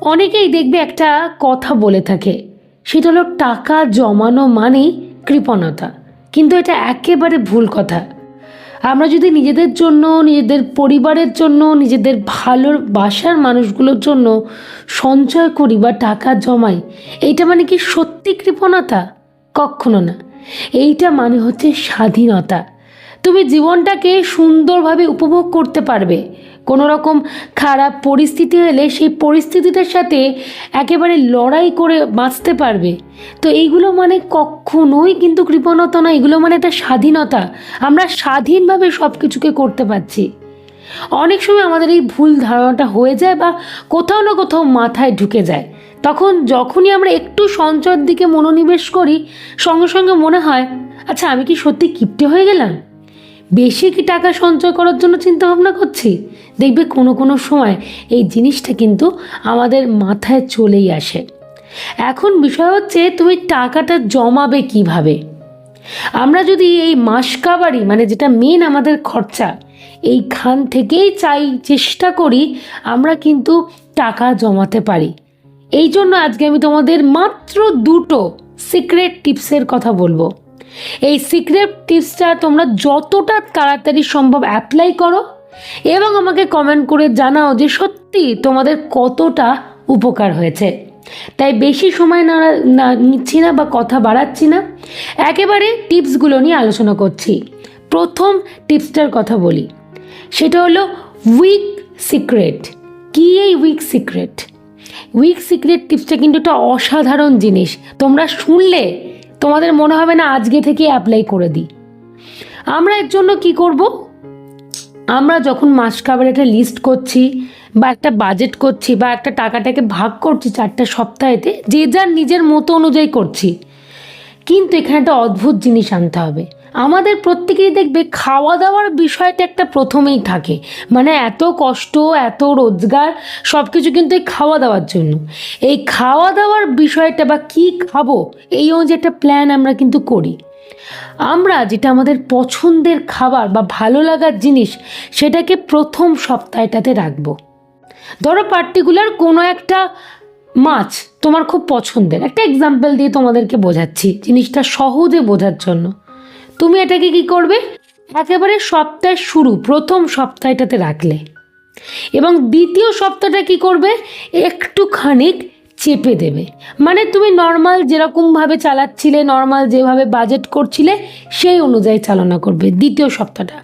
অনেকেই দেখবে একটা কথা বলে থাকে, সেটা হলো টাকা জমানো মানেই কৃপণতা। কিন্তু এটা একেবারে ভুল কথা। আমরা যদি নিজেদের জন্য, নিজেদের পরিবারের জন্য, নিজেদের ভালোবাসার মানুষগুলোর জন্য সঞ্চয় করি বা টাকা জমাই, এইটা মানে কি সত্যি কৃপণতা? কখনো না। এইটা মানে হচ্ছে স্বাধীনতা। তুমি জীবনটাকে সুন্দরভাবে উপভোগ করতে পারবে। কোনো রকম খারাপ পরিস্থিতি এলে সেই পরিস্থিতিটার সাথে একেবারে লড়াই করে বাঁচতে পারবে। তো এইগুলো মানে কখনোই কিন্তু কৃপণতা না এগুলো মানে একটা স্বাধীনতা। আমরা স্বাধীনভাবে সব কিছুকে করতে পারছি। অনেক সময় আমাদের এই ভুল ধারণাটা হয়ে যায় বা কোথাও না কোথাও মাথায় ঢুকে যায়। তখন যখনই আমরা একটু সঞ্চয়ের দিকে মনোনিবেশ করি, সঙ্গে সঙ্গে মনে হয় আচ্ছা আমি কি সত্যি কিপ্টে হয়ে গেলাম? বেশি কি টাকা সঞ্চয় করার জন্য চিন্তা ভাবনা করছি? দেখবে কোনো কোনো সময় এই জিনিসটা কিন্তু আমাদের মাথায় চলেই আসে। এখন বিষয় হচ্ছে তুমি টাকাটা জমাবে কীভাবে? আমরা যদি এই মাসকাবারি মানে যেটা মেন আমাদের খরচা, এইখান থেকেই চাই, চেষ্টা করি, আমরা কিন্তু টাকা জমাতে পারি। এই জন্য আজকে আমি তোমাদের মাত্র দুটো সিক্রেট টিপসের কথা বলব। এই সিক্রেট টিপসটা তোমরা যতটা তাড়াতাড়ি সম্ভব অ্যাপ্লাই করো এবং আমাকে কমেন্ট করে জানাও যে সত্যি তোমাদের কতটা উপকার হয়েছে। তাই বেশি সময় না না নিচ্ছি না বা কথা বাড়াচ্ছি না। একেবারে টিপসগুলো নিয়ে আলোচনা করছি। প্রথম টিপসটার কথা বলি। সেটা হলো উইক সিক্রেট কী এই উইক সিক্রেট উইক সিক্রেট টিপসটা কিন্তু একটা অসাধারণ জিনিস। তোমরা শুনলে তোমাদের মনে হবে না আজকে থেকে অ্যাপ্লাই করে দিই। আমরা এর জন্য কি করব? আমরা যখন মাস খাবার একটা লিস্ট করছি, বা একটা বাজেট করছি, বা একটা টাকাটাকে ভাগ করছি চারটা সপ্তাহেতে, যে যার নিজের মতো অনুযায়ী করছি। কিন্তু এখানে একটা অদ্ভুত জিনিস আনতে হবে। আমাদের প্রত্যেকেরই দেখবে খাওয়া দাওয়ার বিষয়টা একটা প্রথমেই থাকে। মানে এত কষ্ট, এত রোজগার সব কিছু কিন্তু এই খাওয়া দাওয়ার জন্য। এই খাওয়া দাওয়ার বিষয়টা বা কি খাব, এই অনুযায়ী একটা প্ল্যান আমরা কিন্তু করি। আমরা যেটা আমাদের পছন্দের খাবার বা ভালো লাগার জিনিস, সেটাকে প্রথম সপ্তাহটাতে রাখব। ধরো পার্টিকুলার কোনো একটা মাছ তোমার খুব পছন্দের। একটা এক্সাম্পল দিয়ে তোমাদেরকে বোঝাচ্ছি, জিনিসটা সহজে বোঝার জন্য। তুমি এটাকে কি করবে? একেবারে সপ্তাহের শুরু, প্রথম সপ্তাহটাতে রাখলে। এবং দ্বিতীয় সপ্তাহটা কি করবে? একটুখানি চেপে দেবে। মানে তুমি নর্মাল যেরকমভাবে চালাচ্ছিলে নর্মাল যেভাবে বাজেট করছিলে, সেই অনুযায়ী চালনা করবে দ্বিতীয় সপ্তাহটা।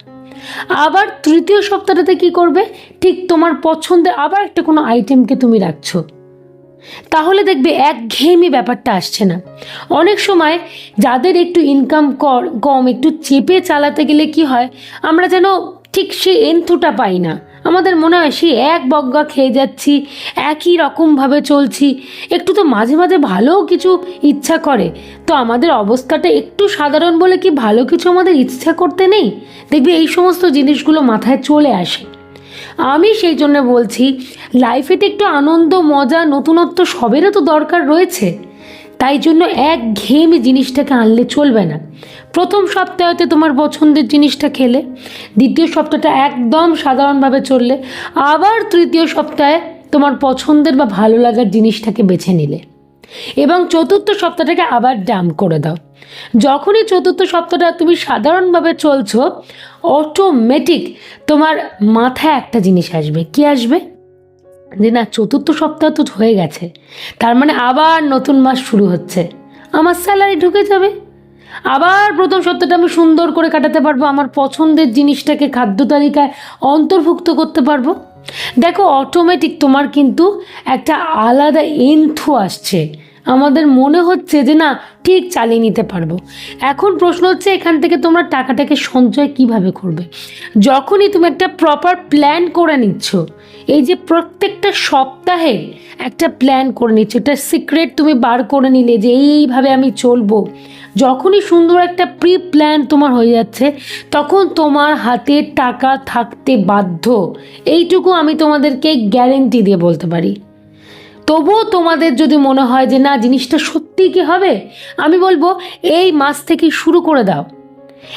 আবার তৃতীয় সপ্তাহটাতে কি করবে? ঠিক তোমার পছন্দের আবার একটা কোনো আইটেমকে তুমি রাখছো। তাহলে দেখবে একঘেয়েমি ব্যাপারটা আসছে না। অনেক সময় যাদের একটু ইনকাম কর, কম, একটু চেপে চালাতে গেলে কি হয়, আমরা যেন ঠিক সে এন্থুটা পাই না। আমাদের মনে হয় সে এক বজ্ঞা খেয়ে যাচ্ছি, একই রকমভাবে চলছি। একটু তো মাঝে মাঝে ভালোও কিছু ইচ্ছা করে। তো আমাদের অবস্থাটা একটু সাধারণ বলে কি ভালো কিছু আমাদের ইচ্ছা করতে নেই? দেখবে এই সমস্ত জিনিসগুলো মাথায় চলে আসে। আমি সেই জন্য বলছি লাইফেতে একটু আনন্দ, মজা, নতুনত্ব সবেরও তো দরকার রয়েছে। তাই জন্য এক ঘেয়েমি জিনিসটাকে আনলে চলবে না। প্রথম সপ্তাহতে তোমার পছন্দের জিনিসটা খেলে, দ্বিতীয় সপ্তাহটা একদম সাধারণভাবে চললে, আবার তৃতীয় সপ্তাহে তোমার পছন্দের বা ভালো লাগার জিনিসটাকে বেছে নিলে। এবং চতুর্থ সপ্তাহটাকে আবার ডাম করে দাও। যখনই চতুর্থ সপ্তাহটা তুমি সাধারণভাবে চলছো অটোমেটিক তোমার মাথায় একটা জিনিস আসবে। কি আসবে? যে না, চতুর্থ সপ্তাহ তো হয়ে গেছে। তার মানে আবার নতুন মাস শুরু হচ্ছে। আমার স্যালারি ঢুকে যাবে। আবার প্রথম সপ্তাহটা আমি সুন্দর করে কাটাতে পারব, আমার পছন্দের জিনিসটাকে খাদ্য তালিকায় অন্তর্ভুক্ত করতে পারব। দেখো অটোমেটিক তোমার কিন্তু একটা আলাদা এন্থু আসছে। আমাদের মনে হচ্ছে যে না, ঠিক চালিয়ে নিতে পারব। এখন প্রশ্ন হচ্ছে, এখান থেকে তোমরা টাকাটাকে সঞ্চয় কীভাবে করবে? যখনই তুমি একটা প্রপার প্ল্যান করে নিচ্ছ, এই যে প্রত্যেকটা সপ্তাহে একটা প্ল্যান করে নিচ্ছ, একটা সিক্রেট তুমি বার করে নিলে যে এইভাবে আমি চলবো যখনই সুন্দর একটা প্রি প্ল্যান তোমার হয়ে যাচ্ছে, তখন তোমার হাতে টাকা থাকতে বাধ্য। এইটুকু আমি তোমাদেরকে গ্যারেন্টি দিয়ে বলতে পারি। তবুও তোমাদের যদি মনে হয় যে না, জিনিসটা সত্যিই কি হবে, আমি বলব এই মাস থেকে শুরু করে দাও।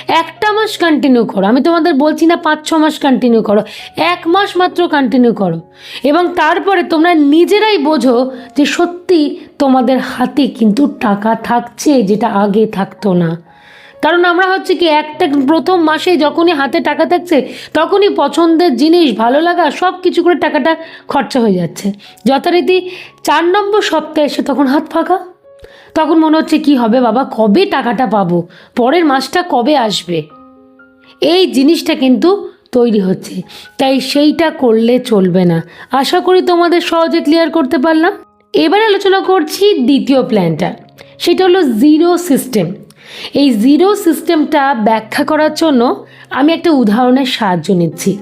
একটা মাস কন্টিনিউ করো। আমি তোমাদের বলছি না পাঁচ, ছ মাস কন্টিনিউ করো। এক মাস মাত্র কন্টিনিউ করো। এবং তারপরে তোমরা নিজেরাই বোঝো যে সত্যি তোমাদের হাতে কিন্তু টাকা থাকছে যেটা আগে থাকতো না। কারণ আমরা হচ্ছে কি একটা প্রথম মাসে যখনই হাতে টাকা থাকছে, তখনই পছন্দের জিনিস, ভালো লাগা সব কিছু করে টাকাটা খরচা হয়ে যাচ্ছে। যথারীতি চার নম্বর সপ্তাহে এসে তখন হাত ফাঁকা। তখন মনে হচ্ছে কি হবে বাবা, কবে টাকাটা পাবো? পরের মাসটা কবে আসবে? এই জিনিসটা কিন্তু তৈরি হচ্ছে। তাই সেইটা করলে চলবে না। আশা করি তোমাদের সহজে ক্লিয়ার করতে পারলাম। এবার আলোচনা করছি দ্বিতীয় প্ল্যানটা সেটা হলো জিরো সিস্টেম এই জিরো সিস্টেমটা ব্যাখ্যা করার জন্য আমি একটা উদাহরণের সাহায্য নিচ্ছি।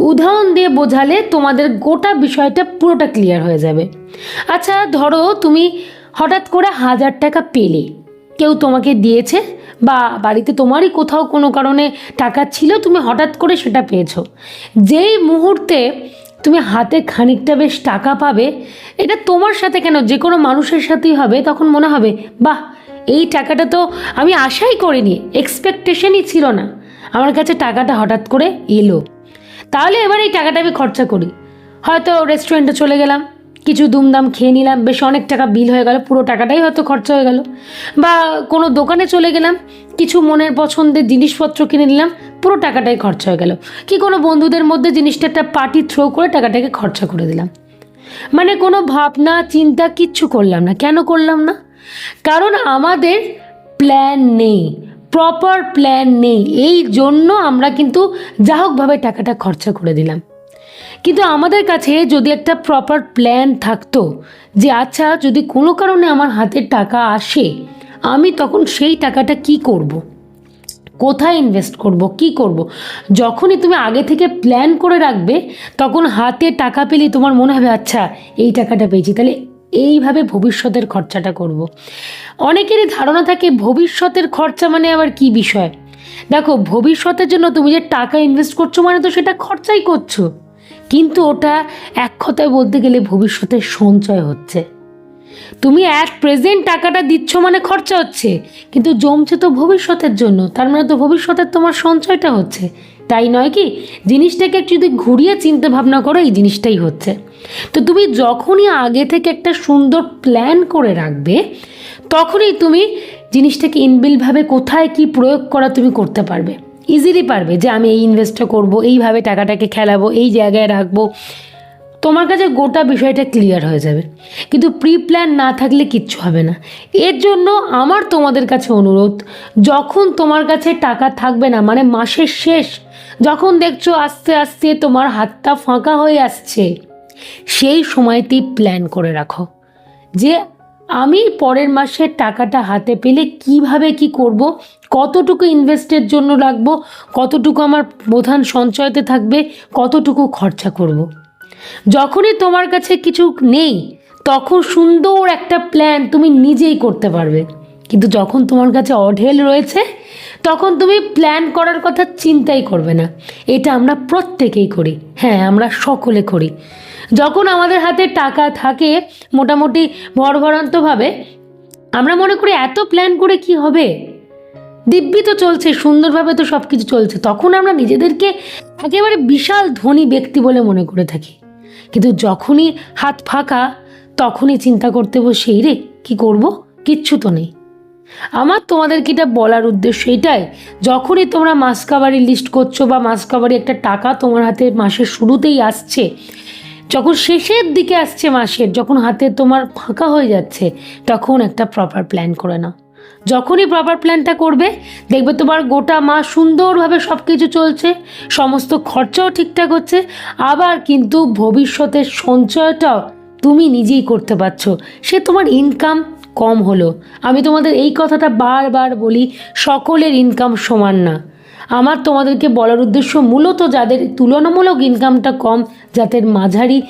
উদাহরণ দিয়ে বোঝালে তোমাদের গোটা বিষয়টা পুরোটা ক্লিয়ার হয়ে যাবে। আচ্ছা ধরো তুমি হঠাৎ করে হাজার টাকা পেলে। কেউ তোমাকে দিয়েছে বা বাড়িতে তোমারই কোথাও কোনো কারণে টাকা ছিল, তুমি হঠাৎ করে সেটা পেয়েছ। যেই মুহূর্তে তুমি হাতে খানিকটা বেশ টাকা পাবে, এটা তোমার সাথে কেন? যে কোনো মানুষের সাথেই হবে, তখন মনে হবে, বাহ, এই টাকাটা তো আমি আশাই করিনি এক্সপেকটেশনই ছিল না। আমার কাছে টাকাটা হঠাৎ করে এলো। তাহলে এবার এই টাকাটা আমি খরচা করি। হয়তো রেস্টুরেন্টে চলে গেলাম, কিছু দুমদাম খেয়ে নিলাম, বেশ অনেক টাকা বিল হয়ে গেল, পুরো টাকাটাই হয়তো খরচা হয়ে গেল। বা কোনো দোকানে চলে গেলাম, কিছু মনের পছন্দের জিনিসপত্র কিনে নিলাম পুরো টাকাটাই খরচা হয়ে গেল। কি কোনো বন্ধুদের মধ্যে জিনিসটা একটা পার্টি থ্রো করে টাকাটাকে খরচা করে দিলাম। মানে কোনো ভাবনা, চিন্তা কিচ্ছু করলাম না। কেন করলাম না? কারণ আমাদের প্ল্যান নেই। প্রপার প্ল্যান নেই। এই জন্য আমরা কিন্তু যা হোকভাবে টাকাটা খরচা করে দিলাম। কিন্তু আমাদের কাছে যদি একটা প্রপার প্ল্যান থাকতো যে আচ্ছা যদি কোনো কারণে আমার হাতে টাকা আসে, আমি তখন সেই টাকাটা কি করব। কোথায় ইনভেস্ট করব, কি করব। যখনই তুমি আগে থেকে প্ল্যান করে রাখবে, তখন হাতে টাকা পেলে তোমার মনে হবে আচ্ছা এই টাকাটা পেয়েছি তাহলে এইভাবে ভবিষ্যতের খরচাটা করব। অনেকেরই ধারণা থাকে, ভবিষ্যতের খরচা মানে আবার কি বিষয় দেখো, ভবিষ্যতের জন্য তুমি যে টাকা ইনভেস্ট করছ মানে তো সেটা খরচাই করছ কিন্তু ওটা এক কথায় বলতে গেলে ভবিষ্যতের সঞ্চয় হচ্ছে তুমি এক প্রেজেন্ট টাকাটা দিচ্ছ মানে খরচা হচ্ছে, কিন্তু জমছে তো ভবিষ্যতের জন্য, তার মানে তো ভবিষ্যতের তোমার সঞ্চয়টা হচ্ছে। তাই নয় কি? জিনিসটাকে একটু যদি ঘুরিয়ে চিন্তা ভাবনা করো, এই জিনিসটাই হচ্ছে। তো তুমি যখনই আগে থেকে একটা সুন্দর প্ল্যান করে রাখবে, তখনই তুমি জিনিসটাকে ইনবিলভাবে কোথায় কি প্রয়োগ করা তুমি করতে পারবে। ইজিলি পারবে যে আমি এই ইনভেস্টটা করব, এইভাবে টাকাটাকে খেলাবো, এই জায়গায় রাখব। তোমার কাছে গোটা বিষয়টা ক্লিয়ার হয়ে যাবে। কিন্তু প্রি প্ল্যান না থাকলে কিচ্ছু হবে না। এর জন্য আমার তোমাদের কাছে অনুরোধ, যখন তোমার কাছে টাকা থাকবে না মানে মাসের শেষ, যখন দেখছ আস্তে আস্তে তোমার হাতটা ফাঁকা হয়ে আসছে, সেই সময়তেই প্ল্যান করে রাখো। যে আমি পরের মাসে টাকাটা হাতে পেলে কীভাবে কি করব, কতটুকু ইনভেস্টের জন্য রাখব কতটুকু আমার প্রধান সঞ্চয়তে থাকবে, কতটুকু খরচা করব। যখনই তোমার কাছে কিছু নেই, তখন সুন্দর একটা প্ল্যান তুমি নিজেই করতে পারবে। কিন্তু যখন তোমার কাছে অঢেল রয়েছে, তখন তুমি প্ল্যান করার কথা চিন্তাই করবে না। এটা আমরা প্রত্যেকেই করি। হ্যাঁ আমরা সকলে করি। যখন আমাদের হাতে টাকা থাকে, মোটামুটি ভরভরান্তভাবে, আমরা মনে করি, এত প্ল্যান করে কি হবে? দিব্যি তো চলছে, সুন্দরভাবে তো সব কিছু চলছে। তখন আমরা নিজেদেরকে একেবারে বিশাল ধনী ব্যক্তি বলে মনে করে থাকি। কিন্তু যখনই হাত ফাঁকা, তখনই চিন্তা করতে বসে "এই রে, কি করব? কিচ্ছু তো নেই। আমার তোমাদেরকে এটা বলার উদ্দেশ্য এটাই, যখনই তোমরা মাস কাবারি লিস্ট করছ বা মাস কাবারি একটা টাকা তোমার হাতে মাসের শুরুতেই আসছে, যখন শেষের দিকে আসছে মাসের, যখন হাতে তোমার ফাঁকা হয়ে যাচ্ছে, তখন একটা প্রপার প্ল্যান করে নাও। যখনই প্রপার প্ল্যানটা করবে, দেখবে তোমার গোটা মাস সুন্দরভাবে সব কিছু চলছে, সমস্ত খরচাও ঠিকঠাক হচ্ছে, আবার কিন্তু ভবিষ্যতের সঞ্চয়টাও তুমি নিজেই করতে পারছ। সে তোমার ইনকাম কম হলো। আমি তোমাদের এই কথাটা বারবার বলি, সকলের ইনকাম সমান না। আমার তোমাদেরকে বলার উদ্দেশ্য মূলত যাদের তুলনামূলক ইনকামটা কম, যাদের মাঝারি,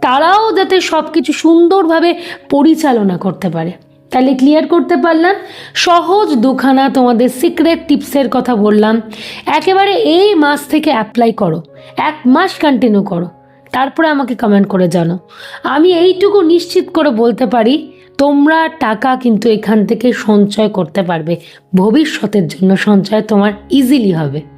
তারাও যাতে সব কিছু সুন্দরভাবে পরিচালনা করতে পারে। তাহলে ক্লিয়ার করতে পারলাম? সহজ দুখানা তোমাদের সিক্রেট টিপসের কথা বললাম। একেবারে এই মাস থেকে অ্যাপ্লাই করো। এক মাস কন্টিনিউ করো। তারপরে আমাকে কমেন্ট করে জানো। আমি এইটুকু নিশ্চিত করে বলতে পারি, তোমরা টাকা কিন্তু এখান থেকে সঞ্চয় করতে পারবে। ভবিষ্যতের জন্য সঞ্চয় তোমার ইজিলি হবে।